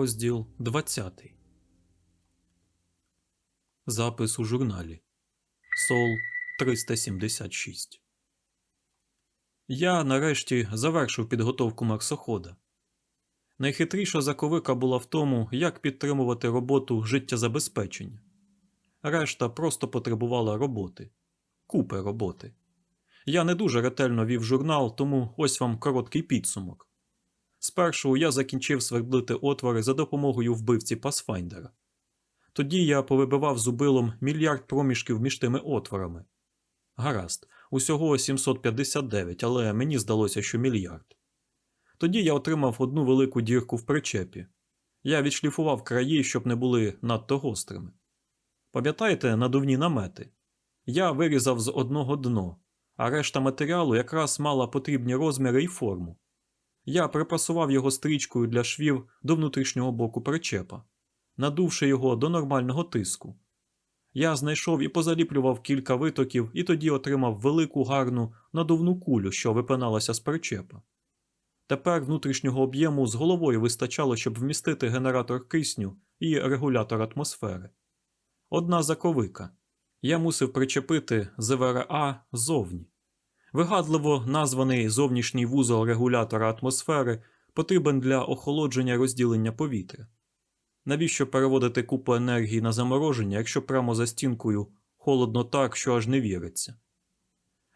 Розділ 20. Запис у журналі. Сол 376. Я нарешті завершив підготовку марсохода. Найхитріша заковика була в тому, як підтримувати роботу життєзабезпечення. Решта просто потребувала роботи. Купи роботи. Я не дуже ретельно вів журнал, тому ось вам короткий підсумок. Спершу я закінчив свердлити отвори за допомогою вбивці Пасфайндера. Тоді я повибивав зубилом мільярд проміжків між тими отворами. Гаразд, усього 759, але мені здалося, що мільярд. Тоді я отримав одну велику дірку в причепі. Я відшліфував краї, щоб не були надто гострими. Пам'ятаєте надувні намети? Я вирізав з одного дно, а решта матеріалу якраз мала потрібні розміри і форму. Я припасував його стрічкою для швів до внутрішнього боку причепа, надувши його до нормального тиску. Я знайшов і позаліплював кілька витоків і тоді отримав велику гарну надувну кулю, що випиналася з причепа. Тепер внутрішнього об'єму з головою вистачало, щоб вмістити генератор кисню і регулятор атмосфери. Одна заковика. Я мусив причепити ЗВРА ззовні. Вигадливо названий зовнішній вузол регулятора атмосфери потрібен для охолодження розділення повітря. Навіщо переводити купу енергії на замороження, якщо прямо за стінкою холодно так, що аж не віриться?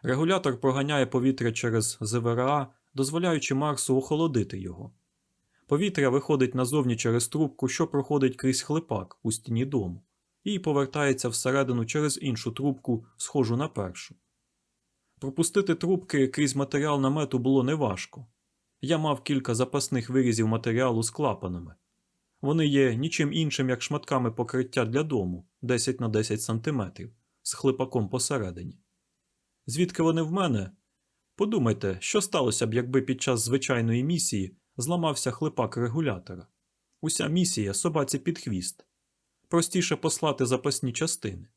Регулятор проганяє повітря через ЗВРА, дозволяючи Марсу охолодити його. Повітря виходить назовні через трубку, що проходить крізь хлипак у стіні дому, і повертається всередину через іншу трубку, схожу на першу. Пропустити трубки крізь матеріал намету було неважко. Я мав кілька запасних вирізів матеріалу з клапанами. Вони є нічим іншим, як шматками покриття для дому 10 на 10 см з хлипаком посередині. Звідки вони в мене? Подумайте, що сталося б, якби під час звичайної місії зламався хлипак регулятора. Уся місія собаці під хвіст. Простіше послати запасні частини.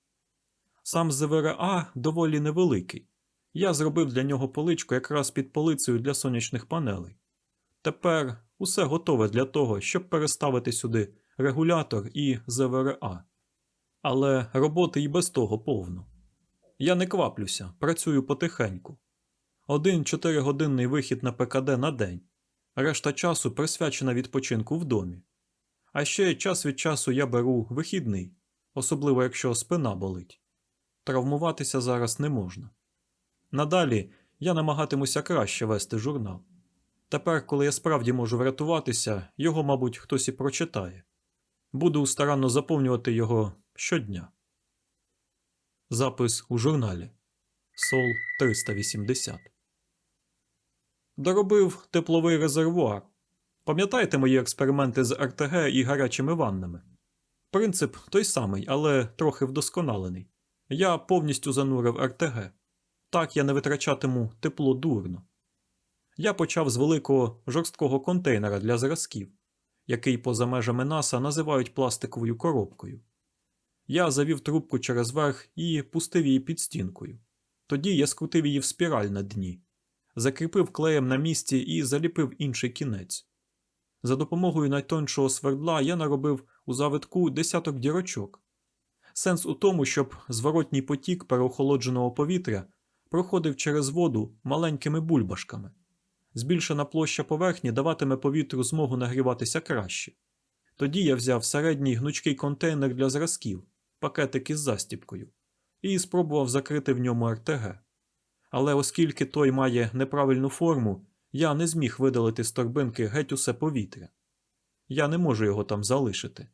Сам ЗВРА доволі невеликий. Я зробив для нього поличку якраз під полицею для сонячних панелей. Тепер усе готове для того, щоб переставити сюди регулятор і ЗВРА. Але роботи і без того повно. Я не кваплюся, працюю потихеньку. Один чотиригодинний вихід на ПКД на день, решта часу присвячена відпочинку в домі. А ще час від часу я беру вихідний, особливо якщо спина болить. Травмуватися зараз не можна. Надалі я намагатимуся краще вести журнал. Тепер, коли я справді можу врятуватися, його, мабуть, хтось і прочитає. Буду старанно заповнювати його щодня. Запис у журналі Сол 380. Доробив тепловий резервуар. Пам'ятаєте мої експерименти з РТГ і гарячими ваннами? Принцип той самий, але трохи вдосконалений. Я повністю занурив РТГ. Так я не витрачатиму тепло дурно. Я почав з великого жорсткого контейнера для зразків, який поза межами НАСА називають пластиковою коробкою. Я завів трубку через верх і пустив її під стінкою. Тоді я скрутив її в спіраль на дні, закріпив клеєм на місці і заліпив інший кінець. За допомогою найтоншого свердла я наробив у завитку десяток дірочок. Сенс у тому, щоб зворотній потік переохолодженого повітря проходив через воду маленькими бульбашками. Збільшена площа поверхні даватиме повітрю змогу нагріватися краще. Тоді я взяв середній гнучкий контейнер для зразків, пакетик із застіпкою, і спробував закрити в ньому РТГ. Але оскільки той має неправильну форму, я не зміг видалити з торбинки геть усе повітря. Я не можу його там залишити.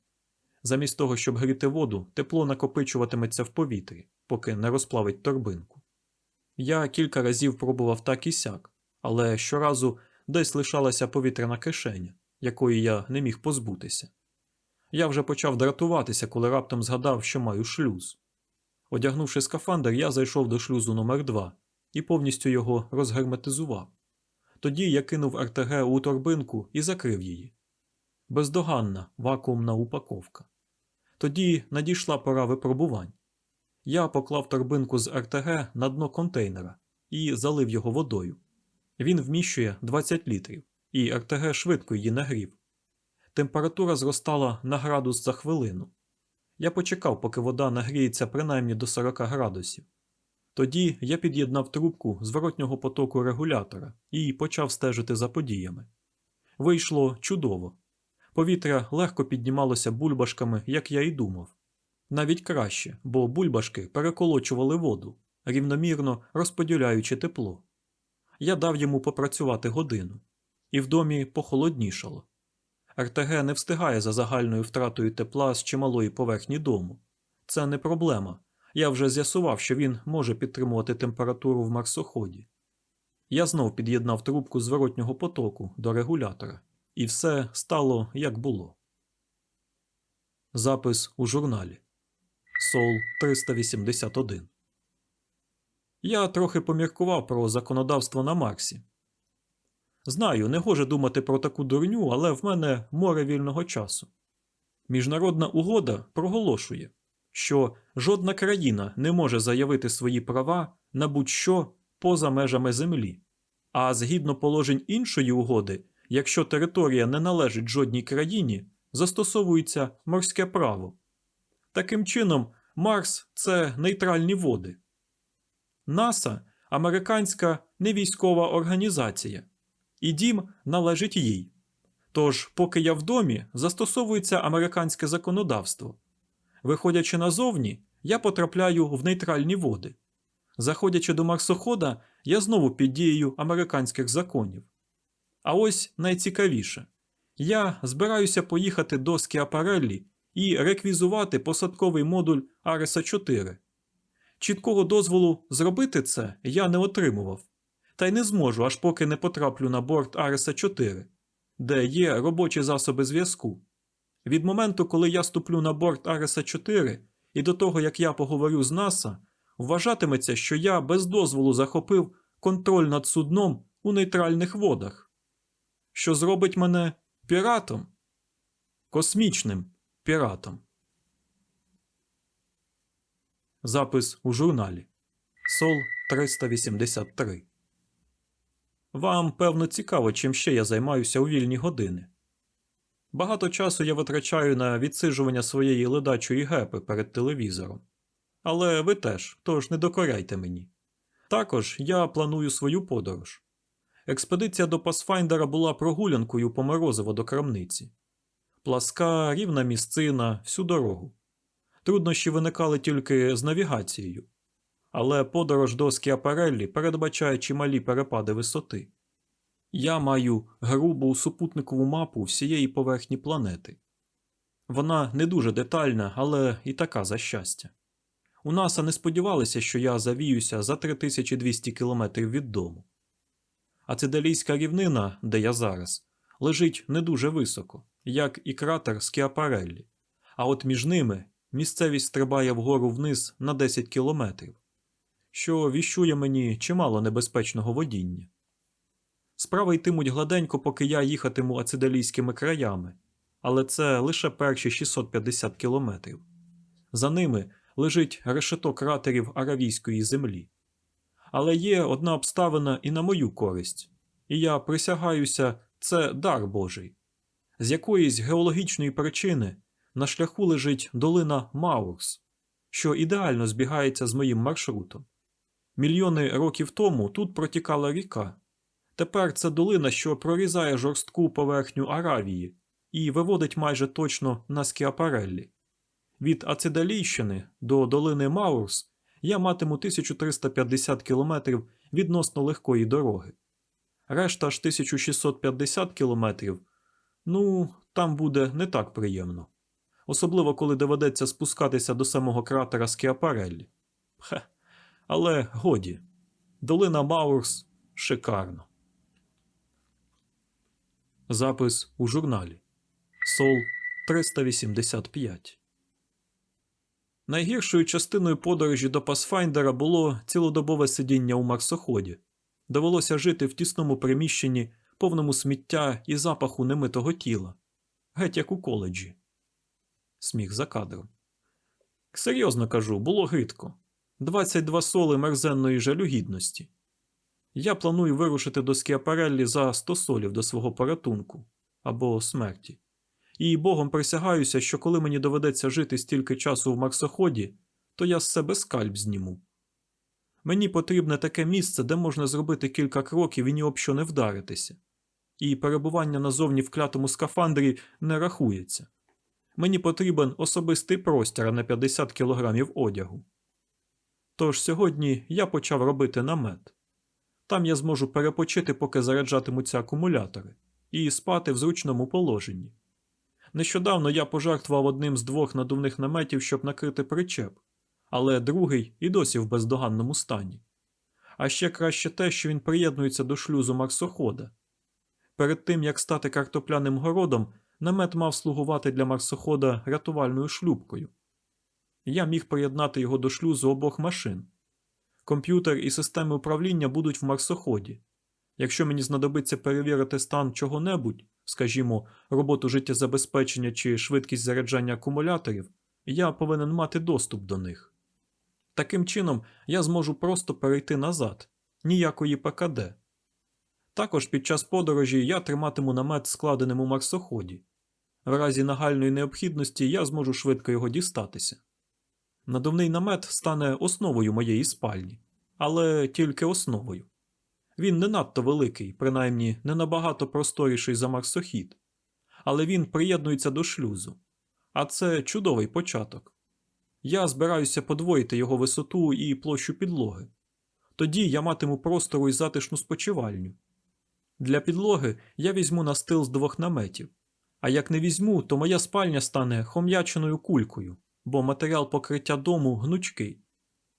Замість того, щоб гріти воду, тепло накопичуватиметься в повітрі, поки не розплавить торбинку. Я кілька разів пробував так і сяк, але щоразу десь лишалася повітряна кишеня, якої я не міг позбутися. Я вже почав дратуватися, коли раптом згадав, що маю шлюз. Одягнувши скафандр, я зайшов до шлюзу номер 2 і повністю його розгерметизував. Тоді я кинув РТГ у торбинку і закрив її. Бездоганна вакуумна упаковка. Тоді надійшла пора випробувань. Я поклав торбинку з РТГ на дно контейнера і залив його водою. Він вміщує 20 літрів, і РТГ швидко її нагрів. температура зростала на градус за хвилину. Я почекав, поки вода нагріється принаймні до 40 градусів. Тоді я під'єднав трубку зворотнього потоку регулятора і почав стежити за подіями. Вийшло чудово. Повітря легко піднімалося бульбашками, як я і думав. Навіть краще, бо бульбашки переколочували воду, рівномірно розподіляючи тепло. Я дав йому попрацювати годину, і в домі похолоднішало. РТГ не встигає за загальною втратою тепла з чималої поверхні дому. Це не проблема. Я вже з'ясував, що він може підтримувати температуру в марсоході. Я знов під'єднав трубку зворотнього потоку до регулятора, і все стало як було. Запис у журналі Сол 381. Я трохи поміркував про законодавство на Марсі. Знаю, не гоже думати про таку дурню, але в мене море вільного часу. Міжнародна угода проголошує, що жодна країна не може заявити свої права на будь-що поза межами землі. А згідно положень іншої угоди, якщо територія не належить жодній країні, застосовується морське право. Таким чином, Марс це нейтральні води. НАСА американська невійськова організація, і дім належить їй. Тож, поки я в домі, застосовується американське законодавство. Виходячи назовні, я потрапляю в нейтральні води. Заходячи до марсохода, я знову під дією американських законів. А ось найцікавіше я збираюся поїхати до Скіапареллі і реквізувати посадковий модуль Ареса 4. Чіткого дозволу зробити це я не отримував, та й не зможу, аж поки не потраплю на борт Ареса 4, де є робочі засоби зв'язку. Від моменту, коли я ступлю на борт Ареса 4, і до того, як я поговорю з НАСА, вважатиметься, що я без дозволу захопив контроль над судном у нейтральних водах, що зробить мене піратом, космічним піратом. Запис у журналі Сол 383. Вам, певно, цікаво, чим ще я займаюся у вільні години. Багато часу я витрачаю на відсиджування своєї ледачої гепи перед телевізором. Але ви теж, тож не докоряйте мені. Також я планую свою подорож. Експедиція до Пасфайндера була прогулянкою по морозиво до крамниці. Пласка, рівна місцина, всю дорогу. Труднощі виникали тільки з навігацією. Але подорож до Скіапареллі передбачає чималі перепади висоти. Я маю грубу супутникову мапу всієї поверхні планети. Вона не дуже детальна, але і така за щастя. У НАСА не сподівалися, що я завіюся за 3200 кілометрів від дому. Ацидалійська рівнина, де я зараз, лежить не дуже високо, як і кратер Скіапареллі, а от між ними місцевість стрибає вгору вниз на 10 кілометрів, що віщує мені чимало небезпечного водіння. Справи йтимуть гладенько, поки я їхатиму ацидалійськими краями, але це лише перші 650 кілометрів. За ними лежить решето кратерів Аравійської землі. Але є одна обставина і на мою користь, і я присягаюся, це дар Божий. З якоїсь геологічної причини на шляху лежить долина Маурс, що ідеально збігається з моїм маршрутом. Мільйони років тому тут протікала ріка. Тепер це долина, що прорізає жорстку поверхню Аравії і виводить майже точно на Скіапареллі. Від Ацидалійщини до долини Маурс я матиму 1350 кілометрів відносно легкої дороги. Решта ж 1650 кілометрів, ну, там буде не так приємно. Особливо, коли доведеться спускатися до самого кратера Скіапареллі. Хе, але годі, долина Маурс шикарно. Запис у журналі Сол 385 Найгіршою частиною подорожі до Пасфайндера було цілодобове сидіння у марсоході. Довелося жити в тісному приміщенні, повному сміття і запаху немитого тіла, геть як у коледжі. Сміх за кадром. Серйозно кажу, було гидко. 22 соли мерзенної жалюгідності. Я планую вирушити до Скіапареллі за 100 солів до свого порятунку або смерті. І богом присягаюся, що коли мені доведеться жити стільки часу в марсоході, то я з себе скальп зніму. Мені потрібне таке місце, де можна зробити кілька кроків і ні об що не вдаритися. І перебування назовні в клятому скафандрі не рахується. Мені потрібен особистий простір на 50 кілограмів одягу. Тож сьогодні я почав робити намет. Там я зможу перепочити, поки заряджатимуться акумулятори, і спати в зручному положенні. Нещодавно я пожертвував одним з двох надувних наметів, щоб накрити причеп, але другий і досі в бездоганному стані. А ще краще те, що він приєднується до шлюзу марсохода. Перед тим як стати картопляним городом, намет мав слугувати для марсохода рятувальною шлюпкою. Я міг приєднати його до шлюзу обох машин. Комп'ютер і системи управління будуть в марсоході. Якщо мені знадобиться перевірити стан чого-небудь, скажімо, роботу життєзабезпечення чи швидкість заряджання акумуляторів, я повинен мати доступ до них. Таким чином, я зможу просто перейти назад, ніякої ПКД. Також під час подорожі я триматиму намет складеним у марсоході. В разі нагальної необхідності я зможу швидко його дістатися. Надувний намет стане основою моєї спальні, але тільки основою. Він не надто великий, принаймні не набагато просторіший за марсохід, але він приєднується до шлюзу. А це чудовий початок. Я збираюся подвоїти його висоту і площу підлоги. Тоді я матиму простору і затишну спочивальню. Для підлоги я візьму настил з двох наметів, а як не візьму, то моя спальня стане хом'яченою кулькою, бо матеріал покриття дому гнучкий.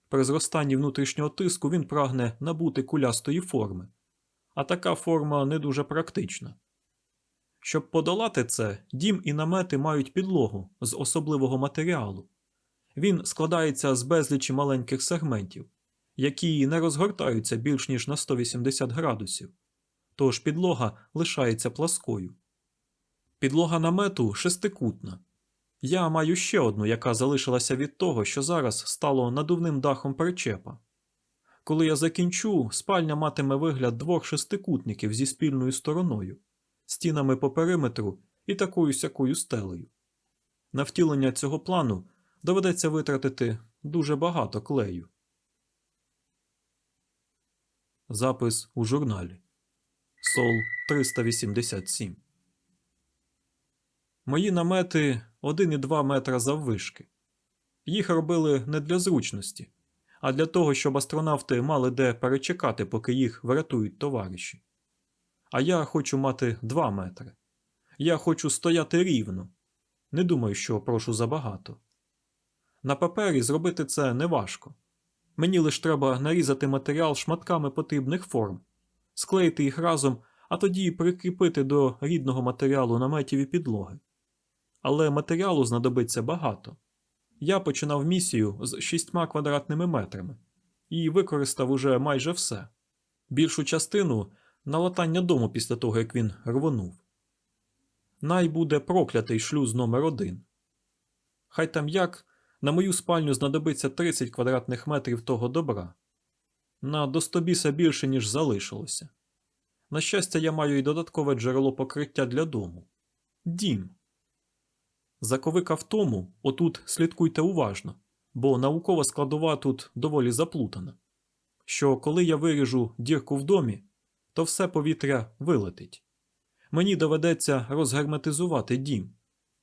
При зростанні внутрішнього тиску він прагне набути кулястої форми, а така форма не дуже практична. Щоб подолати це, дім і намети мають підлогу з особливого матеріалу. Він складається з безлічі маленьких сегментів, які не розгортаються більш ніж на 180 градусів, тож підлога лишається пласкою. Підлога намету шестикутна. Я маю ще одну, яка залишилася від того, що зараз стало надувним дахом причепа. Коли я закінчу, спальня матиме вигляд двох шестикутників зі спільною стороною, стінами по периметру і такою сякою стелею. На втілення цього плану доведеться витратити дуже багато клею. Запис у журналі Сол 387 Мої намети 1,2 метра заввишки. Їх робили не для зручності, а для того, щоб астронавти мали де перечекати, поки їх врятують товариші. А я хочу мати 2 метри. Я хочу стояти рівно. Не думаю, що прошу забагато. На папері зробити це неважко. Мені лише треба нарізати матеріал шматками потрібних форм, склеїти їх разом, а тоді прикріпити до рідного матеріалу наметів і підлоги. Але матеріалу знадобиться багато. Я починав місію з 6 квадратними метрами і використав уже майже все. Більшу частину на латання дому після того, як він рвонув. Най буде проклятий шлюз номер один. Хай там як на мою спальню знадобиться 30 квадратних метрів того добра. На достобіса більше, ніж залишилося. На щастя, я маю і додаткове джерело покриття для дому. Дім. Заковика в тому, отут слідкуйте уважно, бо наукова складова тут доволі заплутана. Що коли я виріжу дірку в домі, то все повітря вилетить. Мені доведеться розгерметизувати дім,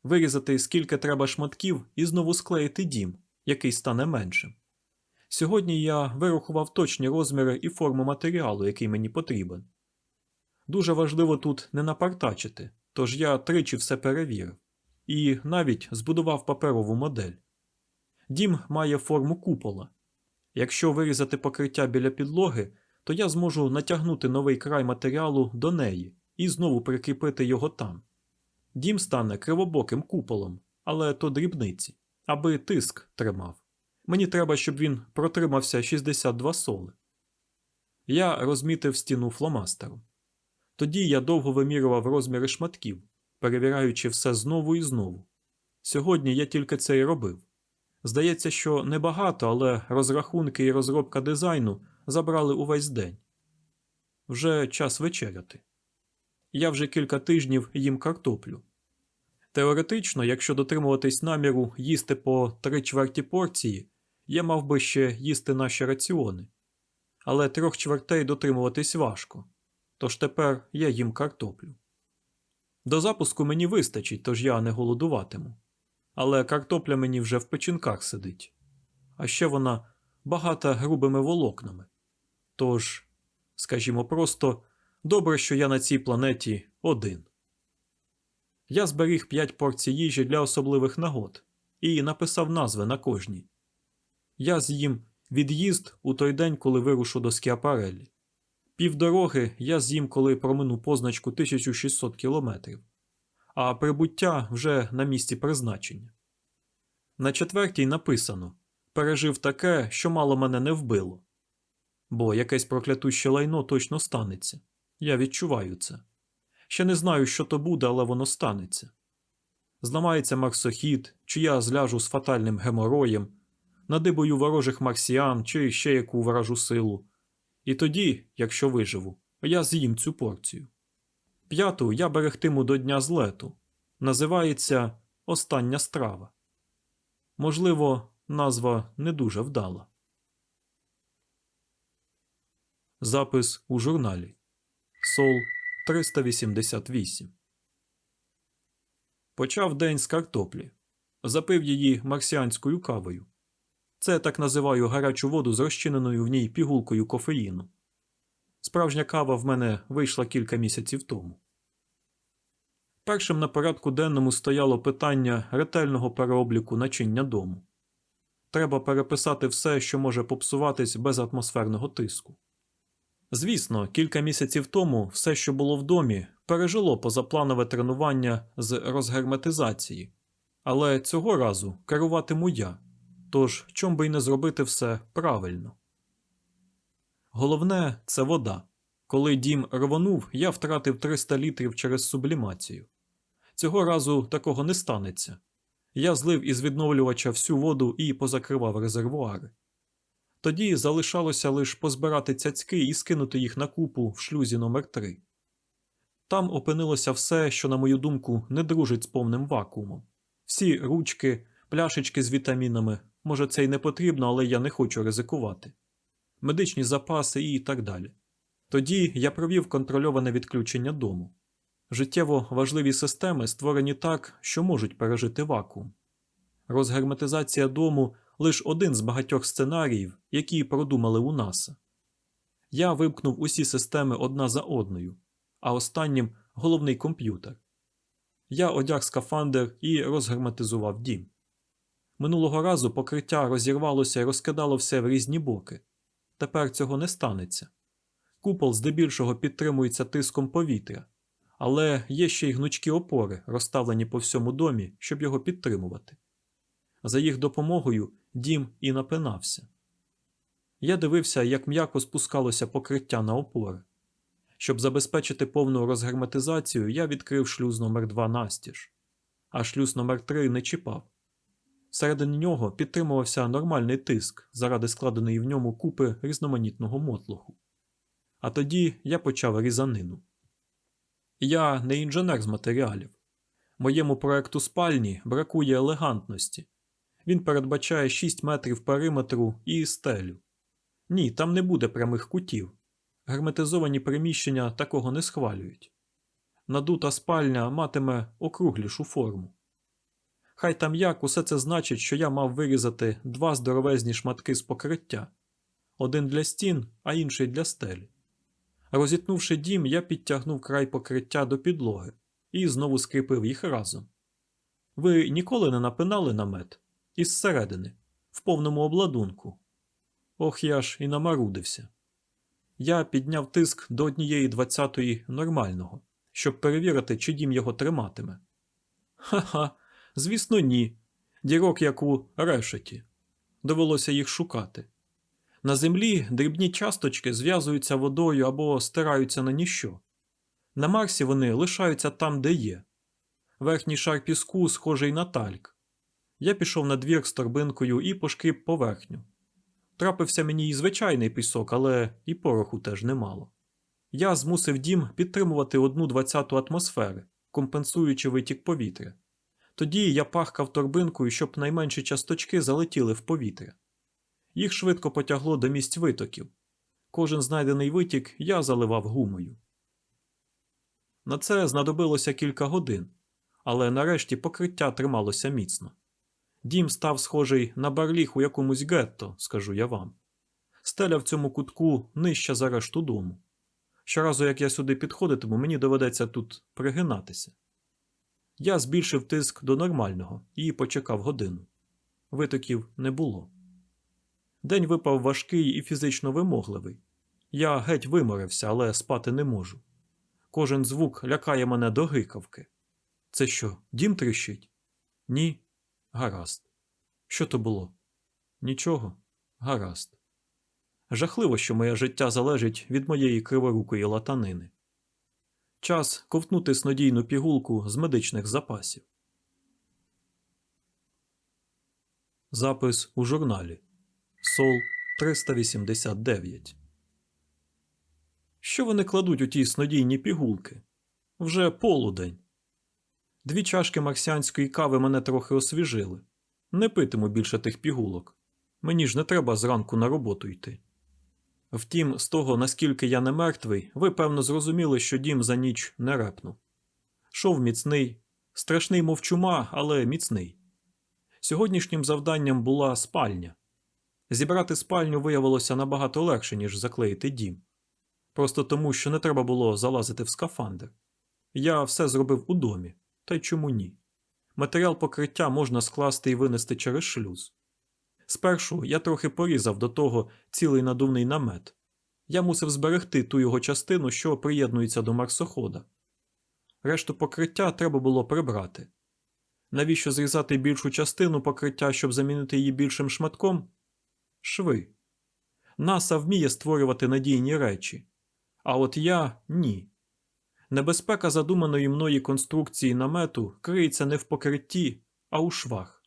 вирізати скільки треба шматків і знову склеїти дім, який стане меншим. Сьогодні я вирахував точні розміри і форму матеріалу, який мені потрібен. Дуже важливо тут не напартачити, тож я тричі все перевірив і навіть збудував паперову модель. Дім має форму купола. Якщо вирізати покриття біля підлоги, то я зможу натягнути новий край матеріалу до неї і знову прикріпити його там. Дім стане кривобоким куполом, але то дрібниці, аби тиск тримав. Мені треба, щоб він протримався 62 соли. Я розмітив стіну фломастером. Тоді я довго вимірював розміри шматків, перевіряючи все знову і знову. Сьогодні я тільки це і робив. Здається, що небагато, але розрахунки і розробка дизайну забрали увесь день. Вже час вечеряти. Я вже кілька тижнів їм картоплю. Теоретично, якщо дотримуватись наміру їсти по три чверті порції, я мав би ще їсти наші раціони. Але трьох чвертей дотримуватись важко, тож тепер я їм картоплю. До запуску мені вистачить, тож я не голодуватиму. Але картопля мені вже в печінках сидить. А ще вона багата грубими волокнами. Тож, скажімо просто, добре, що я на цій планеті один. Я зберіг п'ять порцій їжі для особливих нагод і написав назви на кожній. Я з'їм від'їзд у той день, коли вирушу до Скіапарелі. Півдороги я з'їм, коли промину позначку 1600 кілометрів, а прибуття вже на місці призначення. На четвертій написано пережив таке, що мало мене не вбило. Бо якесь проклятуще лайно точно станеться. Я відчуваю це. Ще не знаю, що то буде, але воно станеться. Зламається марсохід, чи я зляжу з фатальним гемороєм, надибую ворожих марсіан чи ще яку вражу силу. І тоді, якщо виживу, я з'їм цю порцію. П'яту я берегтиму до дня злету. Називається Остання страва. Можливо, назва не дуже вдала. Запис у журналі Сол 388 Почав день з картоплі. Запив її марсіанською кавою. Це так називаю гарячу воду з розчиненою в ній пігулкою кофеїну. Справжня кава в мене вийшла кілька місяців тому. Першим на порядку денному стояло питання ретельного переобліку начиння дому. Треба переписати все, що може попсуватись без атмосферного тиску. Звісно, кілька місяців тому все, що було в домі, пережило позапланове тренування з розгерметизації, але цього разу керуватиму я, тож чом би й не зробити все правильно. Головне це вода. Коли дім рвонув, я втратив 300 літрів через сублімацію. Цього разу такого не станеться. Я злив із відновлювача всю воду і позакривав резервуари. Тоді залишалося лише позбирати цяцьки і скинути їх на купу в шлюзі номер 3 Там опинилося все, що, на мою думку, не дружить з повним вакуумом. Всі ручки, пляшечки з вітамінами. Може, це й не потрібно, але я не хочу ризикувати. Медичні запаси і так далі. Тоді я провів контрольоване відключення дому. Життєво важливі системи створені так, що можуть пережити вакуум. Розгерметизація дому лише один з багатьох сценаріїв, які продумали у НАСА. Я вимкнув усі системи одна за одною, а останнім головний комп'ютер. Я одяг скафандр і розгерметизував дім. Минулого разу покриття розірвалося і розкидало все в різні боки. Тепер цього не станеться. Купол здебільшого підтримується тиском повітря, але є ще й гнучкі опори, розставлені по всьому домі, щоб його підтримувати. За їх допомогою дім і напинався. Я дивився, як м'яко спускалося покриття на опори. Щоб забезпечити повну розгерметизацію, я відкрив шлюз номер 2 настіж, а шлюз номер 3 не чіпав. Всередині нього підтримувався нормальний тиск заради складеної в ньому купи різноманітного мотлоху. А тоді я почав різанину. Я не інженер з матеріалів. Моєму проекту спальні бракує елегантності. Він передбачає 6 метрів периметру і стелю. Ні, там не буде прямих кутів. Герметизовані приміщення такого не схвалюють. Надута спальня матиме округлішу форму. Хай там як усе це значить, що я мав вирізати два здоровезні шматки з покриття один для стін, а інший для стелі. Розітнувши дім, я підтягнув край покриття до підлоги і знову скріпив їх разом. Ви ніколи не напинали намет? Із середини, в повному обладунку. Ох, я ж і намарудився. Я підняв тиск до однієї двадцятої нормального, щоб перевірити, чи дім його триматиме. Ха-ха, звісно, ні. Дірок, як у решеті. Довелося їх шукати. На землі дрібні часточки зв'язуються водою або стираються на ніщо. На Марсі вони лишаються там, де є. Верхній шар піску схожий на тальк. Я пішов на двір з торбинкою і пошкріб поверхню. Трапився мені і звичайний пісок, але і пороху теж немало. Я змусив дім підтримувати одну двадцяту атмосфери, компенсуючи витік повітря. Тоді я пахкав торбинкою, щоб найменші часточки залетіли в повітря. Їх швидко потягло до місць витоків. Кожен знайдений витік я заливав гумою. На це знадобилося кілька годин, але нарешті покриття трималося міцно. Дім став схожий на барліг у якомусь гетто, скажу я вам. Стеля в цьому кутку нижча за решту дому. Щоразу, як я сюди підходитиму, мені доведеться тут пригинатися. Я збільшив тиск до нормального і почекав годину. Витоків не було. День випав важкий і фізично вимогливий. Я геть виморився, але спати не можу. Кожен звук лякає мене до гикавки. Це що, дім тріщить? Ні. Гаразд. Що то було? Нічого. Гаразд. Жахливо, що моє життя залежить від моєї криворукої латанини. Час ковтнути снодійну пігулку з медичних запасів. Запис у журналі Сол 389. Що вони кладуть у ті снодійні пігулки? Вже полудень. Дві чашки марсіанської кави мене трохи освіжили. Не питиму більше тих пігулок. Мені ж не треба зранку на роботу йти. Втім, з того, наскільки я не мертвий, ви певно зрозуміли, що дім за ніч не репнув. Шов міцний, страшний мов чума, але міцний. Сьогоднішнім завданням була спальня. Зібрати спальню виявилося набагато легше, ніж заклеїти дім. Просто тому, що не треба було залазити в скафандр. Я все зробив у домі, та й чому ні? Матеріал покриття можна скласти і винести через шлюз. Спершу я трохи порізав до того цілий надувний намет. Я мусив зберегти ту його частину, що приєднується до марсохода. Решту покриття треба було прибрати. Навіщо зрізати більшу частину покриття, щоб замінити її більшим шматком? Шви. Наса вміє створювати надійні речі. А от я ні. Небезпека задуманої мною конструкції намету криється не в покритті, а у швах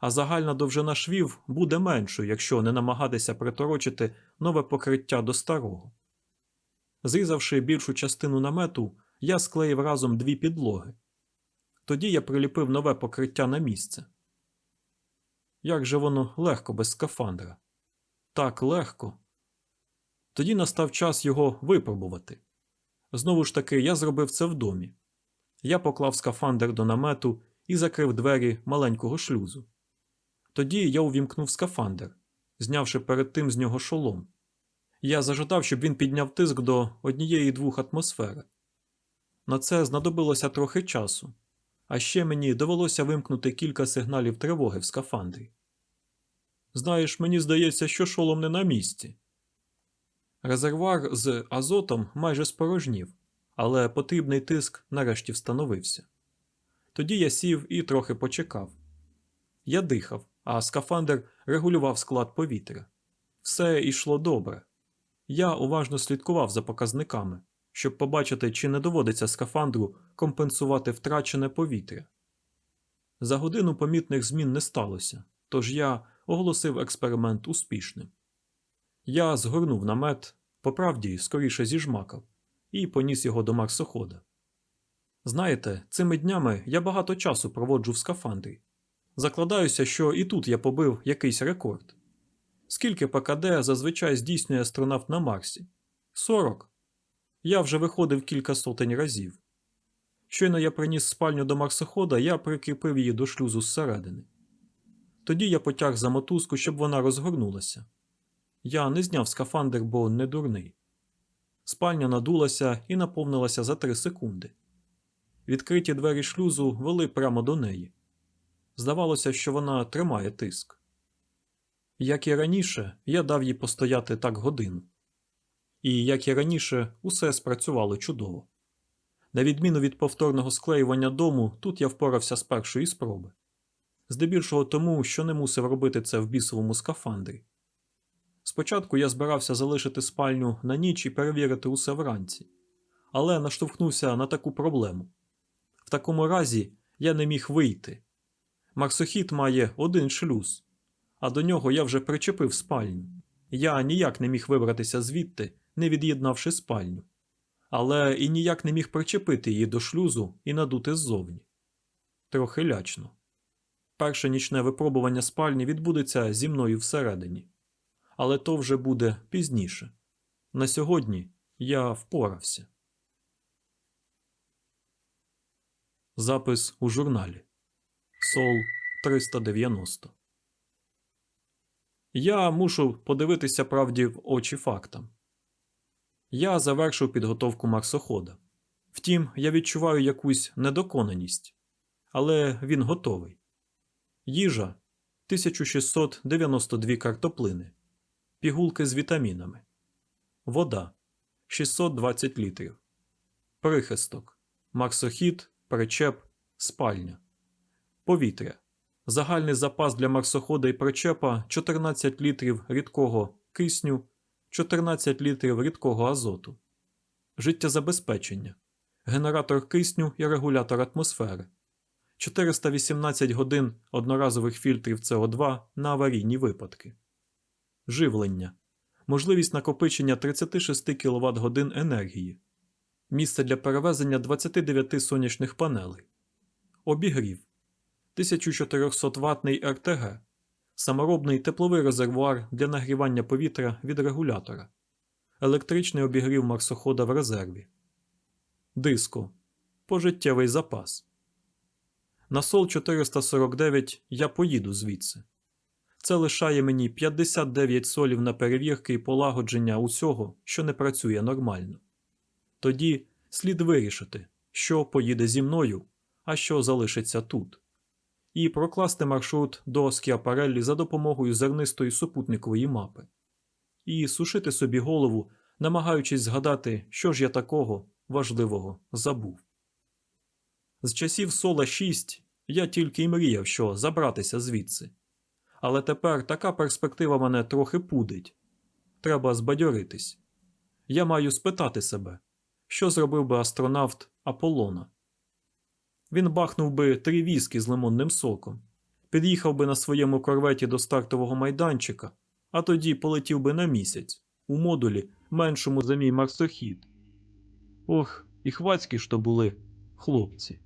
а загальна довжина швів буде меншою, якщо не намагатися приторочити нове покриття до старого. Зрізавши більшу частину намету, я склеїв разом дві підлоги. Тоді я приліпив нове покриття на місце. Як же воно легко без скафандра? Так легко. Тоді настав час його випробувати. Знову ж таки, я зробив це в домі. Я поклав скафандр до намету і закрив двері маленького шлюзу. Тоді я увімкнув скафандр, знявши перед тим з нього шолом. Я зажадав, щоб він підняв тиск до однієї двох атмосфери. На це знадобилося трохи часу, а ще мені довелося вимкнути кілька сигналів тривоги в скафандрі. Знаєш, мені здається, що шолом не на місці. Резервуар з азотом майже спорожнів, але потрібний тиск нарешті встановився. Тоді я сів і трохи почекав. Я дихав, а скафандр регулював склад повітря. Все йшло добре. Я уважно слідкував за показниками, щоб побачити, чи не доводиться скафандру компенсувати втрачене повітря. За годину помітних змін не сталося, тож я оголосив експеримент успішним. Я згорнув намет, по правді скоріше зіжмакав, і поніс його до марсохода. Знаєте, цими днями я багато часу проводжу в скафандрі. Закладаюся, що і тут я побив якийсь рекорд. Скільки ПКД зазвичай здійснює астронавт на Марсі? 40. Я вже виходив кілька сотень разів. Щойно я приніс спальню до марсохода, я прикріпив її до шлюзу зсередини. Тоді я потяг за мотузку, щоб вона розгорнулася. Я не зняв скафандр, бо не дурний. Спальня надулася і наповнилася за три секунди. Відкриті двері шлюзу вели прямо до неї. Здавалося, що вона тримає тиск. Як і раніше, я дав їй постояти так годину. І, як і раніше, усе спрацювало чудово. На відміну від повторного склеювання дому, тут я впорався з першої спроби. Здебільшого тому, що не мусив робити це в бісовому скафандрі. Спочатку я збирався залишити спальню на ніч і перевірити усе вранці, але наштовхнувся на таку проблему. В такому разі я не міг вийти. Марсохід має один шлюз, а до нього я вже причепив спальню. Я ніяк не міг вибратися звідти, не від'єднавши спальню, але і ніяк не міг причепити її до шлюзу і надути ззовні. трохи лячно. Перше нічне випробування спальні відбудеться зі мною всередині. Але то вже буде пізніше. На сьогодні я впорався. Запис у журналі Сол 390 Я мушу подивитися правді в очі фактам. Я завершив підготовку марсохода. Втім, я відчуваю якусь недоконаність, але він готовий. Їжа 1692 картоплини, пігулки з вітамінами, вода 620 літрів, прихисток, марсохід, причеп, спальня, повітря. Загальний запас для марсохода і причепа 14 літрів рідкого кисню, 14 літрів рідкого азоту, життєзабезпечення, генератор кисню і регулятор атмосфери, 418 годин одноразових фільтрів СО2 на аварійні випадки, живлення, можливість накопичення 36 кВт годин енергії, місце для перевезення 29 сонячних панелей, обігрів, 1400 ватний РТГ, саморобний тепловий резервуар для нагрівання повітря від регулятора, електричний обігрів марсохода в резерві, диско, пожиттєвий запас. На Сол 449 я поїду звідси. Це лишає мені 59 солів на перевірки і полагодження усього, що не працює нормально. Тоді слід вирішити, що поїде зі мною, а що залишиться тут, і прокласти маршрут до Скіапареллі за допомогою зернистої супутникової мапи, і сушити собі голову, намагаючись згадати, що ж я такого важливого забув. З часів Сола 6 я тільки й мріяв, що забратися звідси. Але тепер така перспектива мене трохи пудить. Треба збадьоритись. Я маю спитати себе, що зробив би астронавт Аполлона. Він бахнув би три віскі з лимонним соком, під'їхав би на своєму корветі до стартового майданчика, а тоді полетів би на місяць у модулі, меншому за мій марсохід. Ох, і хвацькі ж то були хлопці.